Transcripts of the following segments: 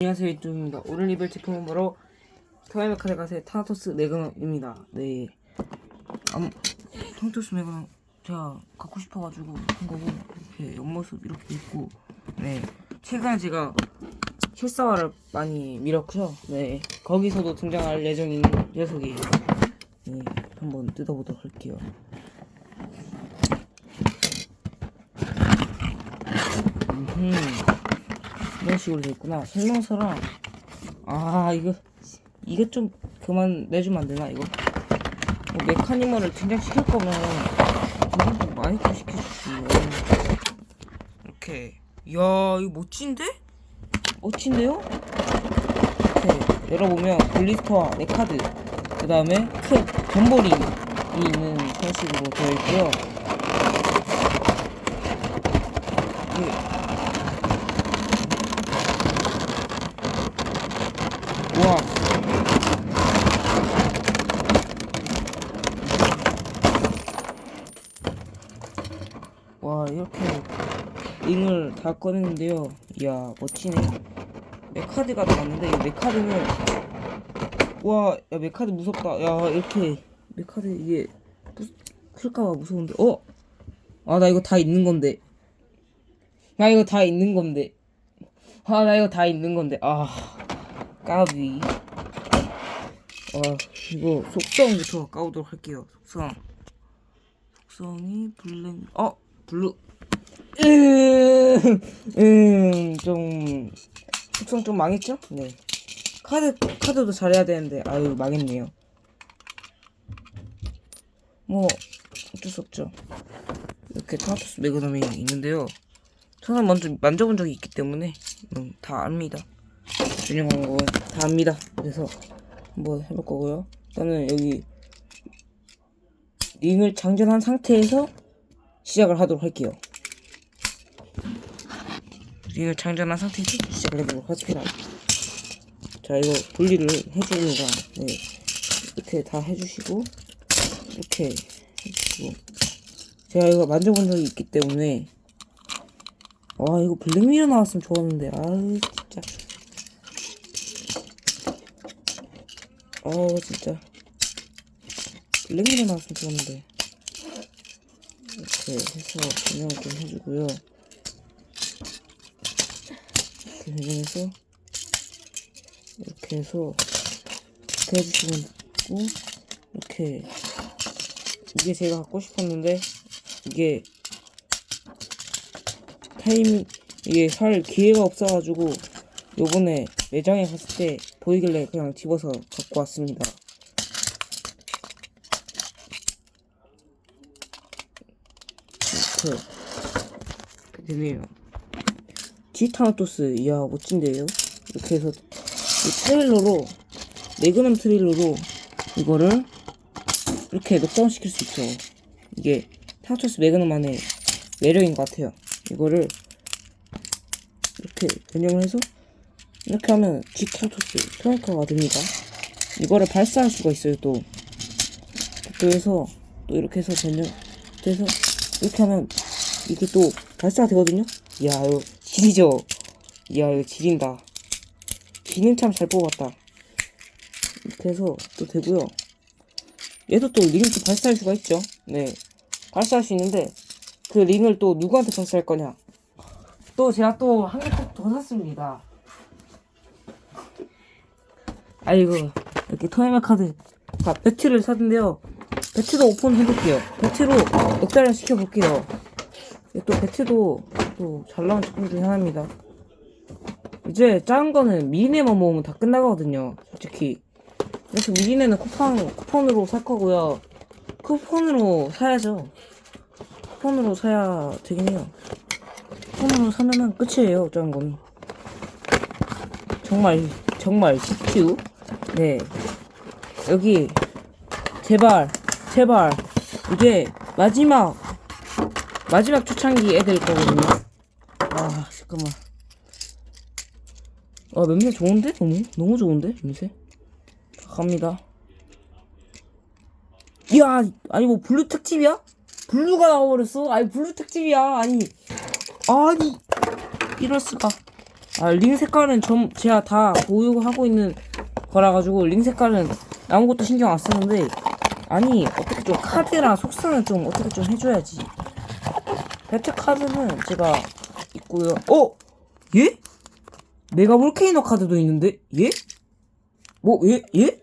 안녕하세요 이쪽입니다. 오늘 리뷰 제품은 바로 토야메 카데가세 타나토스 매그넘입니다. 네. 아무 타나토스 매그넘 제가 갖고 싶어가지고 한 거고 이렇게 옆모습 이렇게 있고 네. 최근에 제가 실사화를 많이 밀었고요 네. 거기서도 등장할 예정인 녀석이에요 네. 한번 뜯어보도록 할게요. 음 이런 식으로 돼 있구나. 설명서랑 아 이거 이거 좀 그만 내주면 안 되나 이거? 뭐 메카니멀을 등장시킬 거면 이건 좀 많이 좀 시켜주지. 이렇게 이야 이거 멋진데? 멋진데요? 이렇게 열어보면 블리스터와 네 카드 그 다음에 큰 전볼이 있는 그런 식으로 되어 있고요. 이게 우와. 와, 이렇게 링을 다 꺼냈는데요. 이야, 멋지네. 메카드가 나왔는데, 이 메카드는, 와, 야, 메카드 무섭다. 야, 이렇게, 메카드 이게, 부- 클까봐 무서운데, 어? 아, 나 이거 다 있는 건데. 나 이거 다 있는 건데. 아, 나 이거 다 있는 건데. 아. 까비. 아, 이거 속성부터 까보도록 할게요. 속성. 속성이 블랙, 어, 블루. 음, 음, 좀, 속성 좀 망했죠? 네. 카드, 카드도 잘해야 되는데, 아유, 망했네요. 뭐, 어쩔 수 없죠. 이렇게 타투스 매그넘이 있는데요. 저는 먼저 만져본 적이 있기 때문에, 음, 다 압니다. 유명한 거다 압니다. 그래서 한번 해볼 거고요. 일단은 여기 링을 장전한 상태에서 시작을 하도록 할게요. 링을 장전한 상태에서 시작을 해보도록 하겠습니다. 자, 이거 분리를 해줍니다. 네. 이렇게 다 해주시고, 이렇게 해주시고. 제가 이거 만져본 적이 있기 때문에, 와, 이거 블랙미러 나왔으면 좋았는데, 아유, 진짜. 어 진짜 블랙미러 나왔으면 좋았는데 이렇게 해서 변형을 좀 해주고요 이렇게 변형해서 이렇게 해서 이렇게 해주시면 되고 이렇게 이게 제가 갖고 싶었는데 이게 타임 이게 살 기회가 없어가지고 요번에 매장에 갔을 때 보이길래 그냥 집어서 갖고 왔습니다. 이렇게 이렇게 되네요. 지타나토스 이야 멋진데요? 이렇게 해서 이 트레일러로 매그넘 트레일러로 이거를 이렇게 녹다운 시킬 수 있죠. 이게 타나토스 매그넘만의 매력인 것 같아요. 이거를 이렇게 변형을 해서 이렇게 하면 G타토스 트렁크가 됩니다. 이거를 발사할 수가 있어요, 또. 또 해서, 또 이렇게 해서 변형돼서, 이렇게 하면 이게 또 발사가 되거든요? 이야, 이거 질이죠? 이야, 이거 질인다. 기능 참잘 뽑았다. 이렇게 해서 또 되고요. 얘도 또 링을 또 발사할 수가 있죠. 네. 발사할 수 있는데, 그 링을 또 누구한테 발사할 거냐? 또 제가 또 한 개 더 샀습니다. 아이고 이렇게 토이메 카드 자 배트를 샀는데요 배트도 오픈 해볼게요. 배트로 역달을 시켜볼게요. 또 배트도 또 잘 나온 제품 중에 하나입니다. 이제 작은 거는 미리네만 모으면 다 끝나거든요 솔직히. 그래서 미리네는 쿠팡, 쿠폰으로 살 거고요. 쿠폰으로 사야죠. 쿠폰으로 사야 되긴 해요. 쿠폰으로 사면은 끝이에요 작은 거는. 정말 정말 CPU 네. 여기 제발 제발. 이게 마지막 마지막 초창기 애들 거거든요. 아 잠깐만. 아 냄새 좋은데? 너무 너무 좋은데? 냄새? 갑니다. 이야 아니 뭐 블루 특집이야? 블루가 나와버렸어. 아니 블루 특집이야. 아니. 아니. 이럴 수가. 아, 링 색깔은 전 제가 다 보유하고 있는 거라 가지고 링 색깔은 아무것도 신경 안 쓰는데 아니 어떻게 좀 카드랑 속성은 좀 어떻게 좀 해줘야지. 배트 카드는 제가 있고요. 어? 예? 메가 볼케이노 카드도 있는데 예? 뭐 예? 예?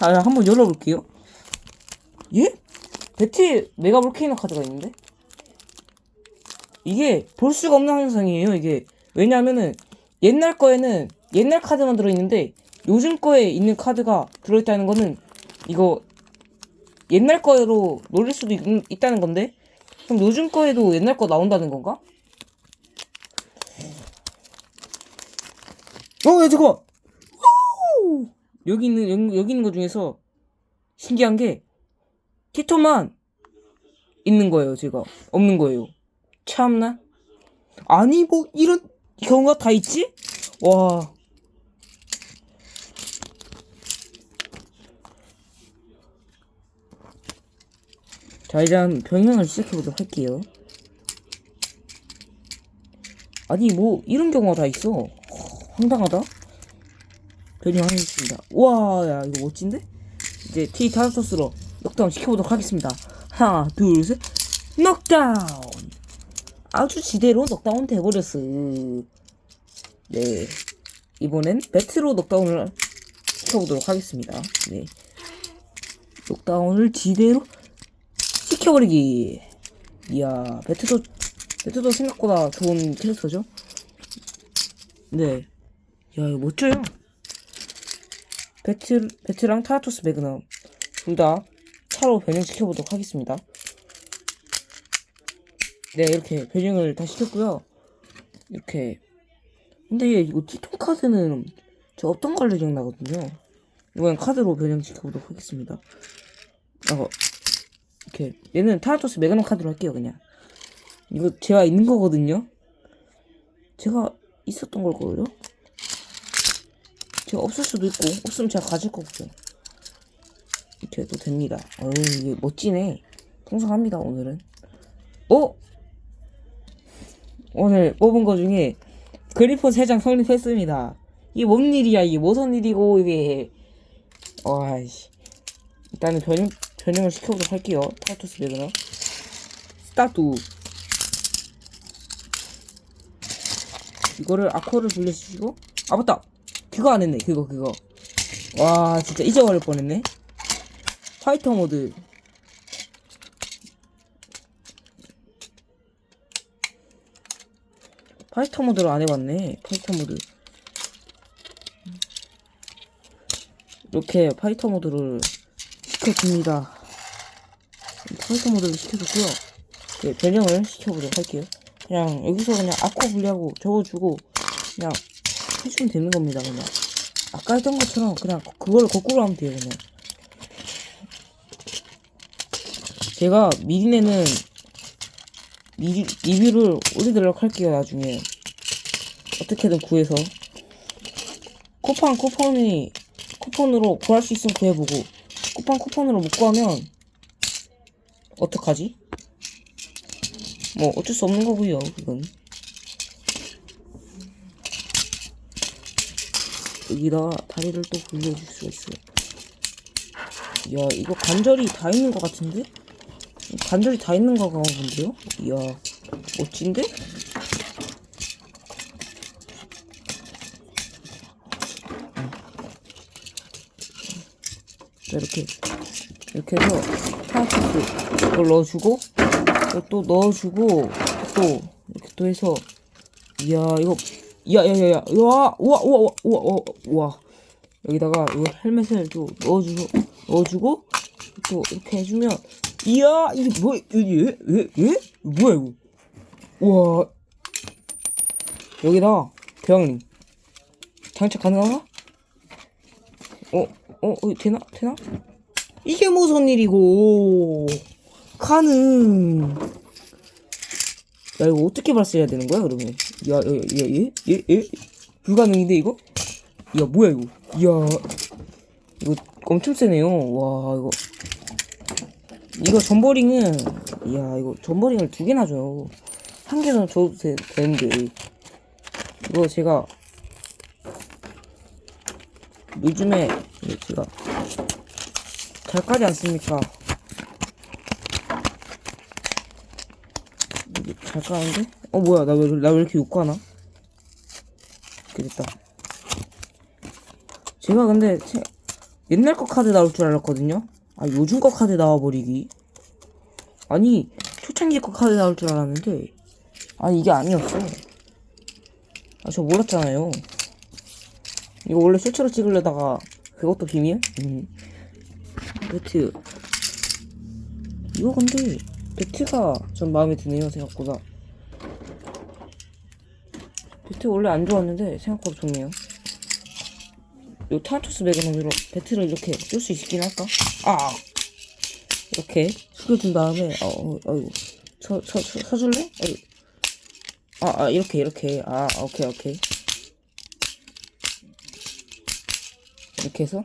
아 한번 열어볼게요. 예? 배트 메가 볼케이노 카드가 있는데? 이게 볼 수가 없는 현상이에요, 이게. 왜냐면은, 옛날 거에는 옛날 카드만 들어있는데, 요즘 거에 있는 카드가 들어있다는 거는, 이거, 옛날 거로 놀릴 수도 있, 다는 건데, 그럼 요즘 거에도 옛날 거 나온다는 건가? 어, 야, 잠깐만! 오! 여기 있는, 여기, 여기 있는 거 중에서, 신기한 게, 티토만 있는 거예요, 제가. 없는 거예요. 참나? 아니 뭐 이런 경우가 다 있지? 와. 자 일단 변형을 시작해보도록 할게요. 아니 뭐 이런 경우가 다 있어. 허, 황당하다. 변형 하겠습니다. 와, 야 이거 멋진데? 이제 T 타르토스로 넉다운 시켜보도록 하겠습니다. 하나, 둘, 셋, 넉다운. 아주 지대로 넉다운 돼버렸어. 네. 이번엔 배트로 넉다운을 시켜보도록 하겠습니다. 네. 넉다운을 지대로 시켜버리기. 이야, 배트도, 배트도 생각보다 좋은 캐릭터죠? 네. 야, 이거 멋져요. 배트, 배트랑 타라토스 매그넘. 둘 다 차로 변형시켜보도록 하겠습니다. 네, 이렇게 변형을 다 시켰고요. 이렇게. 근데 이거 티톤 카드는 저 어떤 걸로 기억나거든요. 이번엔 카드로 변형시켜보도록 하겠습니다. 어, 이렇게. 얘는 타라토스 메가논 카드로 할게요, 그냥. 이거 제가 있는 거거든요. 제가 있었던 걸 거예요. 제가 없을 수도 있고, 없으면 제가 가질 거고요. 이렇게 또 됩니다. 어우, 이게 멋지네. 풍성합니다, 오늘은. 어? 오늘 뽑은 거 중에 그리폰 3장 성립했습니다. 이게 뭔 일이야, 이게 무슨 일이고, 이게. 와이씨. 일단은 변형, 변형을 시켜보도록 할게요. 타투스 베그너. 스타트. 이거를 아쿠아를 돌려주시고. 아, 맞다! 그거 안 했네, 그거, 그거. 와, 진짜 잊어버릴 뻔했네. 파이터 모드. 파이터 모드를 안 해봤네. 파이터 모드. 이렇게 파이터 모드를 시켜줍니다. 파이터 모드를 시켜줬고요. 네, 변형을 시켜보도록 할게요. 그냥 여기서 그냥 아쿠아 분리하고 적어주고 그냥 해주면 되는 겁니다. 그냥 아까 했던 것처럼 그냥 그걸 거꾸로 하면 돼요. 그냥 제가 미리 내는 리, 리뷰를 올리도록 할게요 나중에 어떻게든 구해서 쿠팡 쿠폰이 쿠폰으로 구할 수 있으면 구해보고 쿠팡 쿠폰으로 못 구하면 어떡하지? 뭐 어쩔 수 없는 거고요 그건 여기다 다리를 또 굴려줄 수가 있어요 야 이거 관절이 다 있는 것 같은데? 관절이 다 있는 거가 본데요? 이야 멋진데? 이렇게 이렇게 해서 타우스 이걸 넣어주고 또 넣어주고 또 이렇게 또 해서 이야 이거 야야야야 우와 우와 우와 우와 우와 우와 여기다가 이 헬멧을 또 넣어주고 넣어주고 또 이렇게 해주면 이야 이게 뭐 이게 왜? 왜? 뭐야 이거 우와 여기다 대왕님 장착 가능한가? 어? 어? 어 되나? 되나? 이게 무슨 일이고 가능 야 이거 어떻게 발사해야 되는 거야 그러면 야 야 야 얘 얘 얘, 얘? 불가능인데 이거? 야 뭐야 이거 이야 이거 엄청 세네요 와 이거 이거 전버링은 이야 이거 전버링을 두 개나 줘요 한 개는 줘도 되, 되는데 이거 제가 요즘에 제가 잘 까지 않습니까? 이게 잘 까는데? 어 뭐야 나 왜 나 왜 이렇게 욕하나? 됐다. 제가 근데 제- 옛날 거 카드 나올 줄 알았거든요. 아 요즘 거 카드 나와버리기. 아니 초창기 거 카드 나올 줄 알았는데 아니 이게 아니었어. 아 저 몰랐잖아요. 이거 원래 실제로 찍으려다가 그것도 비밀? 음. 배트 이거 근데 배트가 전 마음에 드네요 생각보다 배트 원래 안 좋았는데 생각보다 좋네요 요 타투스 매그넘으로 배트를 이렇게 쓸 수 있긴 할까? 아 이렇게 숙여준 다음에 어, 어 어이구 서, 서, 서, 서줄래? 어이. 아, 아 이렇게 이렇게 아 오케이 오케이 이렇게 해서.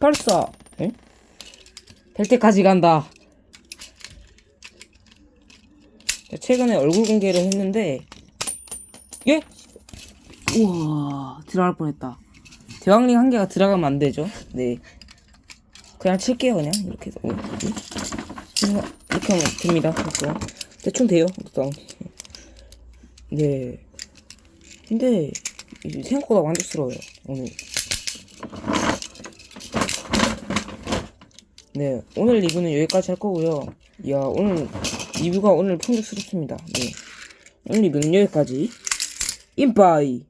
발사. 에? 될 때까지 간다. 자, 최근에 얼굴 공개를 했는데 예? 우와 들어갈 뻔했다. 대왕링 한 개가 들어가면 안 되죠? 네. 그냥 칠게요 그냥. 이렇게 해서. 이렇게 하면 됩니다 그래서 대충 돼요 일단 네. 근데 생각보다 만족스러워요. 오늘. 네 오늘 리뷰는 여기까지 할 거고요. 야 오늘 리뷰가 오늘 풍족스럽습니다. 네. 오늘 리뷰는 여기까지. 인바이